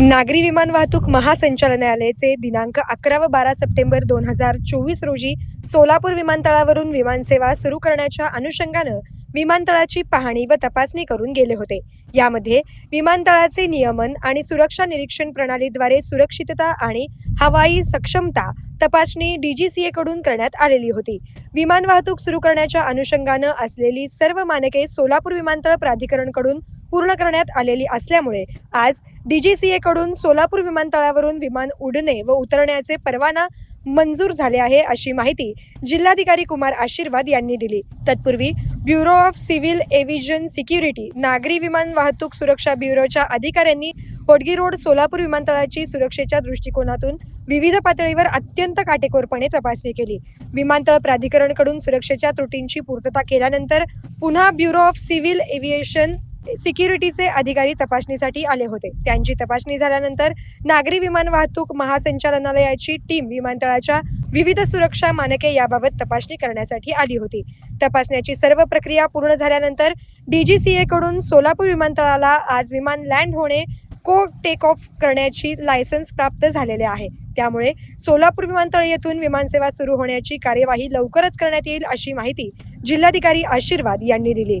नागरी विमान वाहतूक महासंचालनालयाचे दिनांक अकरा व बारा सप्टेंबर दोन हजार चोवीस रोजी सोलापूर विमानतळावरून विमानसेवा सुरू करण्याच्या अनुषंगानं विमानतळाची पाहणी व तपासणी करून गेले होते. यामध्ये विमानतळाचे नियमन आणि सुरक्षा निरीक्षण प्रणालीद्वारे सुरक्षितता आणि हवाई सक्षमता तपासणी डीजीसीए कडून करण्यात आलेली होती. विमान वाहतूक सुरू करण्याच्या अनुषंगानं असलेली सर्व मानके सोलापूर विमानतळ प्राधिकरणकडून पूर्ण करण्यात आलेली असल्यामुळे आज डीजीसीए कडून सोलापूर विमानतळावरून विमान उडणे व उतरण्याचे परवाना मंजूर झाले आहे अशी माहिती जिल्हाधिकारी कुमार आशीर्वाद यांनी दिली. तत्पूर्वी bureau of civil aviation security नागरी विमान वाहतूक सुरक्षा ब्युरोच्या अधिकाऱ्यांनी होडगी रोड सोलापूर विमानतळाची सुरक्षेच्या दृष्टिकोनातून विविध पातळीवर अत्यंत काटेकोरपणे तपासणी केली. विमानतळ प्राधिकरणकडून सुरक्षेच्या त्रुटींची पूर्तता केल्यानंतर पुन्हा ब्युरो ऑफ सिव्हिल एव्हिएशन सिक्युरिटीचे अधिकारी तपासणीसाठी आले होते. त्यांची तपासणी झाल्यानंतर नागरी विमान वाहतूक महासंचालनालयाची टीम विमानतळाच्या विविध सुरक्षा मानके याबाबत तपासणी करण्यासाठी आली होती. तपासण्याची सर्व प्रक्रिया पूर्ण झाल्यानंतर डीजीसीए कडून सोलापूर विमानतळाला आज विमान लँड होणे को टेक ऑफ करण्याची लायसन्स प्राप्त झालेले आहे. त्यामुळे सोलापूर विमानतळ येथून विमानसेवा सुरू होण्याची कार्यवाही लवकरच करण्यात येईल अशी माहिती जिल्हाधिकारी आशीर्वाद यांनी दिली.